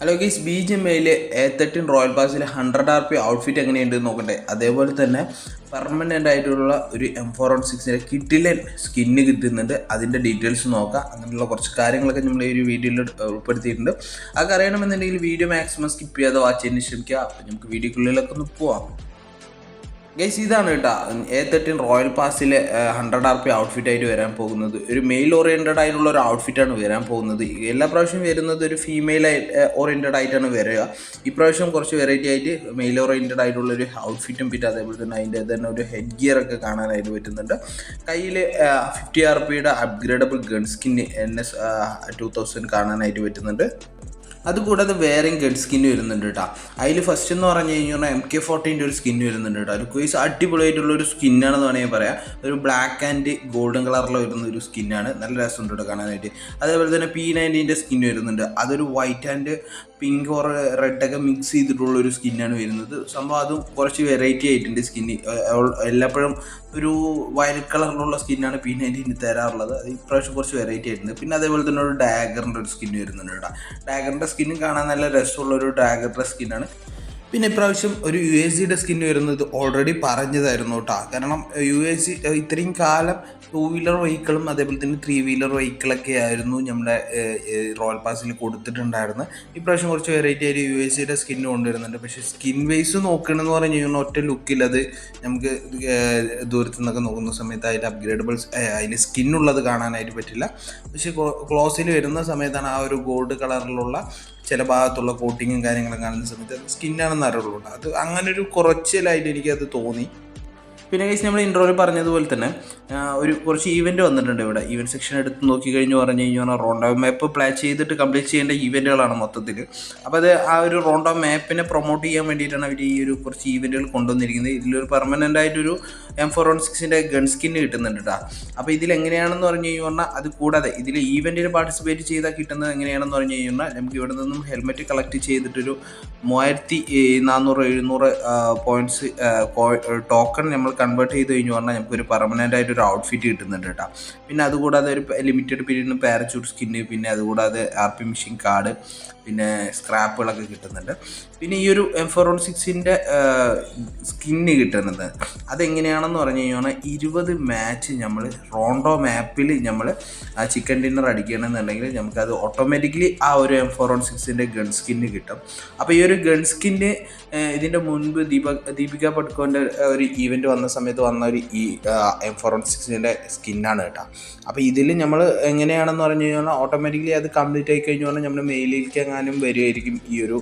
Hello guys B G M ഐയിലെ A thirteen royal പാസിലെ hundred R P outfit എങ്ങനെയുണ്ട് നോക്കട്ടെ അതേപോലെ തന്നെ പെർമനന്റ് ആയിട്ടുള്ള ഒരു എം ഫോർ വൺ സിക്സിന്റെ കിട്ടിലൻ സ്കിന്ന് കിട്ടുന്നുണ്ട്. അതിന്റെ ഡീറ്റെയിൽസ് നോക്കാം. അങ്ങനെയുള്ള കുറച്ച് കാര്യങ്ങളൊക്കെ നമ്മൾ ഈ ഒരു വീഡിയോയിൽ ഉൾപ്പെടുത്തിയിട്ടുണ്ട്. അതൊക്കെ അറിയണമെന്നുണ്ടെങ്കിൽ വീഡിയോ മാക്സിമം സ്കിപ്പ് ചെയ്യാതെ വാച്ച് ചെയ്യാൻ ശ്രമിക്കുക. അപ്പോൾ നമുക്ക് വീഡിയോക്കുള്ളിലൊക്കെ ഒന്ന് പോവാം. ഗൈസ് ഇതാണ് കേട്ടോ. എ തേർട്ടീൻ റോയൽ പാസിലെ ഹൺഡ്രഡ് ആർ പി ഔട്ട്ഫിറ്റ് ആയിട്ട് വരാൻ പോകുന്നത്. ഒരു മെയിൽ ഓറിയന്റഡ് ആയിട്ടുള്ള ഒരു ഔട്ട്ഫിറ്റാണ് വരാൻ പോകുന്നത്. എല്ലാ പ്രാവശ്യം വരുന്നത് ഒരു ഫീമെയിൽ ഓറിയന്റഡ് ആയിട്ടാണ് വരിക. ഇപ്രാവശ്യം കുറച്ച് വെറൈറ്റി ആയിട്ട് മെയിൽ ഓറിയന്റഡ് ആയിട്ടുള്ള ഒരു ഔട്ട്ഫിറ്റും പിന്നെ അതേപോലെ തന്നെ അതിന്റെ തന്നെ ഒരു ഹെഡ് ഗിയർ ഒക്കെ കാണാനായിട്ട് പറ്റുന്നുണ്ട്. കയ്യിൽ ഫിഫ്റ്റി ആർ പിയുടെ upgradable gun skin N S two thousand കാണാനായിട്ട് പറ്റുന്നുണ്ട്. അതുകൂടാതെ വേറെയും ഗഡ് സ്കിൻ വരുന്നുണ്ട് കേട്ടോ അതിൽ ഫസ്റ്റ് എന്ന് പറഞ്ഞു കഴിഞ്ഞാൽ എം കെ ഫോർട്ടീന്റെ ഒരു സ്കിൻ വരുന്നുണ്ട് കേട്ടോ ലുക്വൈസ് ക്വീസ് അടിപൊളിയായിട്ടുള്ള ഒരു സ്കിന്നാണെന്ന് വേണമെങ്കിൽ പറയാം. ഒരു ബ്ലാക്ക് ആൻഡ് ഗോൾഡൻ കളറിൽ വരുന്ന ഒരു സ്കിന്നാണ് നല്ല രസമുണ്ട് കേട്ടോ കാണാനായിട്ട്. അതേപോലെ തന്നെ പി നയന്റീന്റെ സ്കിൻ വരുന്നുണ്ട്. അതൊരു വൈറ്റ് ആൻഡ് പിങ്ക് ഓർ റെഡൊക്കെ മിക്സ് ചെയ്തിട്ടുള്ള ഒരു സ്കിന്നാണ് വരുന്നത്. സംഭവം അതും കുറച്ച് വെറൈറ്റി ആയിട്ടുണ്ട് സ്കിന്ന്. എല്ലാപ്പോഴും ഒരു വയലറ്റ് കളറിലുള്ള സ്കിന്നാണ് പി നയന്റീന് തരാറുള്ളത്. അത് ഇപ്രാവശ്യം കുറച്ച് വെറൈറ്റി ആയിട്ടുണ്ട്. പിന്നെ അതേപോലെ തന്നെ ഒരു ഡാഗറിന്റെ ഒരു സ്കിന്ന് വരുന്നുണ്ട് കേട്ടോ. ഡാഗറിന്റെ സ്കിന്നും കാണാൻ നല്ല രസമുള്ള ഒരു ഡാഗറിന്റെ സ്കിന്നാണ്. പിന്നെ ഇപ്രാവശ്യം ഒരു യു എസ് സിയുടെ സ്കിൻ വരുന്നത് ഓൾറെഡി പറഞ്ഞതായിരുന്നു കേട്ടോ കാരണം യു എസ് സി ഇത്രയും കാലം ടൂ വീലർ വെഹിക്കിളും അതേപോലെ തന്നെ ത്രീ വീലർ വെഹിക്കിളൊക്കെ ആയിരുന്നു നമ്മുടെ റോയൽ പാസിൽ കൊടുത്തിട്ടുണ്ടായിരുന്നത് ഇപ്രാവശ്യം കുറച്ച് വെറൈറ്റി ആയിട്ട് യു എസ് സിയുടെ സ്കിൻ കൊണ്ടുവരുന്നുണ്ട്. പക്ഷേ സ്കിൻ വൈസ് നോക്കണമെന്ന് പറഞ്ഞു കഴിഞ്ഞാൽ ഒറ്റ ലുക്കിൽ അത് നമുക്ക് ദൂരത്തു നിന്നൊക്കെ നോക്കുന്ന സമയത്ത് അതിൽ അപ്ഗ്രേഡബിൾസ് അതിൽ സ്കിന്നുള്ളത് കാണാനായിട്ട് പറ്റില്ല. പക്ഷേ ക്ലോസിൽ വരുന്ന സമയത്താണ് ആ ഒരു ഗോൾഡ് കളറിലുള്ള ചില ഭാഗത്തുള്ള കോട്ടിങ്ങും കാര്യങ്ങളും കാണുന്ന സമയത്ത് സ്കിന്നാണെന്ന് അറിയുള്ളൂ അത് അങ്ങനെ ഒരു കുറച്ചിലായിട്ട് എനിക്കത് തോന്നി. പിന്നെ കഴിച്ച് നമ്മൾ ഇൻട്രോയിൽ പറഞ്ഞതുപോലെ തന്നെ ഒരു കുറച്ച് ഈവന്റ് വന്നിട്ടുണ്ട് ഇവിടെ. ഈവന്റ് സെക്ഷൻ എടുത്ത് നോക്കി കഴിഞ്ഞ് പറഞ്ഞു കഴിഞ്ഞാൽ റോണ്ടോ മാപ്പ് പ്ലാൻ ചെയ്തിട്ട് കംപ്ലീറ്റ് ചെയ്യേണ്ട ഈവന്റുകളാണ് മൊത്തത്തിൽ അപ്പോൾ അത് ആ ഒരു റോണ്ടോ മാപ്പിനെ പ്രൊമോട്ട് ചെയ്യാൻ വേണ്ടിയിട്ടാണ് അവർ ഈ ഒരു കുറച്ച് ഈവന്റുകൾ കൊണ്ടുവന്നിരിക്കുന്നത്. ഇതിലൊരു പെർമനന്റ് ആയിട്ടൊരു എം ഫോർ വൺ സിക്സിന്റെ ഗൺ സ്കിന്ന് കിട്ടുന്നുണ്ട് കേട്ടോ അപ്പോൾ ഇതിൽ എങ്ങനെയാണെന്ന് പറഞ്ഞു കഴിഞ്ഞാൽ അത് കൂടാതെ ഇതിൽ ഈവന്റിൽ പാർട്ടിസിപ്പേറ്റ് ചെയ്താൽ കിട്ടുന്നത് എങ്ങനെയാണെന്ന് പറഞ്ഞു കഴിഞ്ഞാൽ നമുക്ക് ഇവിടെ നിന്നും ഹെൽമെറ്റ് കളക്ട് ചെയ്തിട്ടൊരു മൂവായിരത്തി നാനൂറ് എഴുന്നൂറ് പോയിന്റ്സ് ടോക്കൺ നമ്മൾ കൺവേർട്ട് ചെയ്ത് കഴിഞ്ഞു പറഞ്ഞാൽ നമുക്കൊരു പെർമനന്റ് ആയിട്ട് ഒരു ഔട്ട്ഫിറ്റ് കിട്ടുന്നുണ്ട് കേട്ടോ. പിന്നെ അതുകൂടാതെ ഒരു ലിമിറ്റഡ് പീരീഡിന് പാരച്യൂട്ട് സ്കിന്ന് പിന്നെ അതുകൂടാതെ ആർ പി മെഷീൻ കാർഡ് പിന്നെ സ്ക്രാപ്പുകളൊക്കെ കിട്ടുന്നുണ്ട്. പിന്നെ ഈ ഒരു എം ഫോർ വൺ സിക്സിന്റെ സ്കിന്ന് കിട്ടുന്നത് അതെങ്ങനെയാണെന്ന് പറഞ്ഞു കഴിഞ്ഞാൽ ഇരുപത് മാച്ച് നമ്മൾ റോണ്ടോ മാപ്പിൽ നമ്മൾ ആ ചിക്കൻ ഡിന്നർ അടിക്കണമെന്നുണ്ടെങ്കിൽ നമുക്കത് ഓട്ടോമാറ്റിക്കലി ആ ഒരു എം ഫോർ വൺ സിക്സിന്റെ ഗൺ സ്കിന്ന് കിട്ടും. അപ്പോൾ ഈ ഒരു ഗൺ സ്കിന്ന് ഇതിന്റെ മുൻപ് ദീപ ദീപിക പടുക്കോന്റെ ഒരു ഈവന്റ് വന്ന സമയത്ത് വന്ന ഒരു ഈ എം ഫോർ വൺ സിക്സിന്റെ സ്കിന്നാണ് കേട്ടോ. അപ്പോൾ ഇതിൽ നമ്മൾ എങ്ങനെയാണെന്ന് പറഞ്ഞു കഴിഞ്ഞാൽ ഓട്ടോമാറ്റിക്കലി അത് കംപ്ലീറ്റ് ആയി കഴിഞ്ഞു പറഞ്ഞാൽ നമ്മൾ മെയിലിലേക്ക് എങ്ങാനും വരുമായിരിക്കും ഈ ഒരു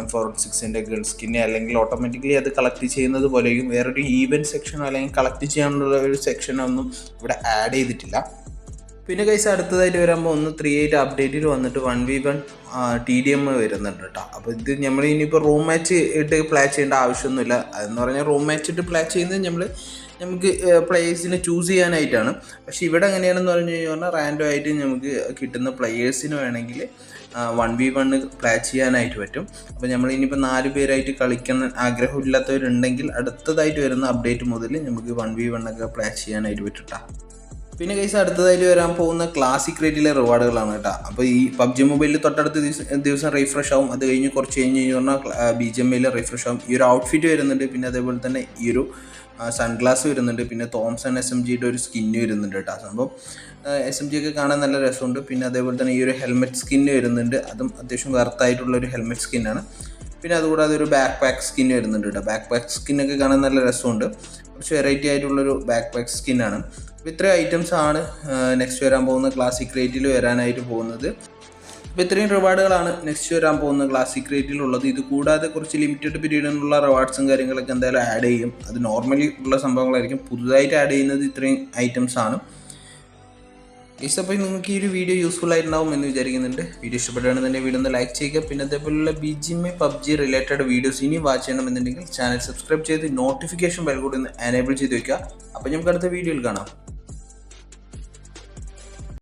എം ഫോർ വൺ സിക്സിന്റെ ഗൺ സ്കിന്നെ അല്ലെങ്കിൽ ഓട്ടോമാറ്റിക്കലി അത് കളക്ട് ചെയ്യുന്നത് പോലെയും വേറൊരു ഈവന്റ് സെക്ഷനോ അല്ലെങ്കിൽ കളക്ട് ചെയ്യാനുള്ള ഒരു സെക്ഷനോ ഒന്നും ഇവിടെ ആഡ് ചെയ്തിട്ടില്ല. പിന്നെ കൈസ് അടുത്തതായിട്ട് വരുമ്പോൾ ഒന്ന് ത്രീ എയ്റ്റ് അപ്ഡേറ്റിൽ വന്നിട്ട് one V one T D M വരുന്നുണ്ട് കേട്ടോ അപ്പോൾ ഇത് നമ്മൾ ഇനിയിപ്പോൾ റൂം മാച്ച് ഇട്ട് പ്ലേ ചെയ്യേണ്ട ആവശ്യമൊന്നുമില്ല. അതെന്ന് പറഞ്ഞാൽ റൂം മാച്ച് ഇട്ട് പ്ലേ ചെയ്യുന്നത് നമ്മൾ നമുക്ക് പ്ലേയേഴ്സിനെ ചൂസ് ചെയ്യാനായിട്ടാണ്. പക്ഷേ ഇവിടെ എങ്ങനെയാണെന്ന് പറഞ്ഞു കഴിഞ്ഞാൽ റാൻഡോ ആയിട്ട് നമുക്ക് കിട്ടുന്ന പ്ലേയേഴ്സിന് വേണമെങ്കിൽ വൺ വി വണ്ണ് പ്ലേ ചെയ്യാനായിട്ട് പറ്റും. അപ്പോൾ നമ്മൾ ഇനിയിപ്പോൾ നാല് പേരായിട്ട് കളിക്കുന്ന ആഗ്രഹമില്ലാത്തവരുണ്ടെങ്കിൽ അടുത്തതായിട്ട് വരുന്ന അപ്ഡേറ്റ് മുതൽ നമുക്ക് വൺ വി വണ്ണൊക്കെ പ്ലേ ചെയ്യാനായിട്ട് പറ്റും പിന്നെ കൈസ് അടുത്തതായി വരാൻ പോകുന്ന ക്ലാസിക് റേറ്റിലെ റിവാർഡുകളാണ് കേട്ടോ. അപ്പോൾ ഈ പബ്ജി മൊബൈലിൽ തൊട്ടടുത്ത ദിവസം റീഫ്രഷ് ആവും. അത് കഴിഞ്ഞ് കുറച്ച് കഴിഞ്ഞ് കഴിഞ്ഞ് പറഞ്ഞാൽ ബി ജി എം ഐയിൽ റീഫ്രഷ് ആവും. ഈ ഒരു ഔട്ട്ഫിറ്റ് വരുന്നുണ്ട്. പിന്നെ അതേപോലെ തന്നെ ഈ ഒരു സൺഗ്ലാസ് വരുന്നുണ്ട്. പിന്നെ തോംസൺ എസ് എം ജിയുടെ ഒരു സ്കിന്ന് വരുന്നുണ്ട് കേട്ടോ. സംഭവം എസ് എം ജി ഒക്കെ കാണാൻ നല്ല രസമുണ്ട്. പിന്നെ അതേപോലെ തന്നെ ഈ ഒരു ഹെൽമെറ്റ് സ്കിന്ന് വരുന്നുണ്ട്. അതും അത്യാവശ്യം വെർത്തായിട്ടുള്ള ഒരു ഹെൽമെറ്റ് സ്കിന്നാണ് പിന്നെ അതുകൂടാതെ ഒരു ബാക്ക് പാക്ക് സ്കിൻ വരുന്നുണ്ട് കേട്ടോ. ബാക്ക് പാക്ക് സ്കിന്നൊക്കെ കാണാൻ നല്ല രസമുണ്ട്. കുറച്ച് വെറൈറ്റി ആയിട്ടുള്ളൊരു ബാക്ക് പാക്ക് സ്കിന്നാണ് ഇത്രയും ഐറ്റംസ് ആണ് നെക്സ്റ്റ് വരാൻ പോകുന്ന ക്ലാസിക് റേറ്റിൽ വരാനായിട്ട് പോകുന്നത്. അപ്പോൾ ഇത്രയും റിവാർഡുകളാണ് നെക്സ്റ്റ് വരാൻ പോകുന്ന ക്ലാസിക് റേറ്റിലുള്ളത് ഇത് കൂടാതെ കുറച്ച് ലിമിറ്റഡ് പീരീഡിനുള്ള റിവാർഡ്സും കാര്യങ്ങളൊക്കെ എന്തായാലും ആഡ് ചെയ്യും. അത് നോർമലി ഉള്ള സംഭവങ്ങളായിരിക്കും. പുതുതായിട്ട് ആഡ് ചെയ്യുന്നത് ഇത്രയും ഐറ്റംസ് ആണ്. ഗൈസ് അപ്പോൾ നിങ്ങൾക്ക് ഈ ഒരു വീഡിയോ യൂസ്ഫുൾ ആയിട്ടുണ്ടാവും എന്ന് വിചാരിക്കുന്നുണ്ട്. വീഡിയോ ഇഷ്ടപ്പെടുകയാണെന്നുണ്ടെങ്കിൽ വീഡിയോ ഒന്ന് ലൈക്ക് ചെയ്യുക. പിന്നെ അതേപോലെയുള്ള B G M PUBG related videos ഇനി വാച്ച് ചെയ്യണമെന്നുണ്ടെങ്കിൽ ചാനൽ സബ്സ്ക്രൈബ് ചെയ്ത് നോട്ടിഫിക്കേഷൻ ബെൽ കൂടി ഒന്ന് എനേബിൾ ചെയ്ത് വെക്കുക. അപ്പോൾ നമുക്ക് അടുത്ത വീഡിയോയിൽ കാണാം.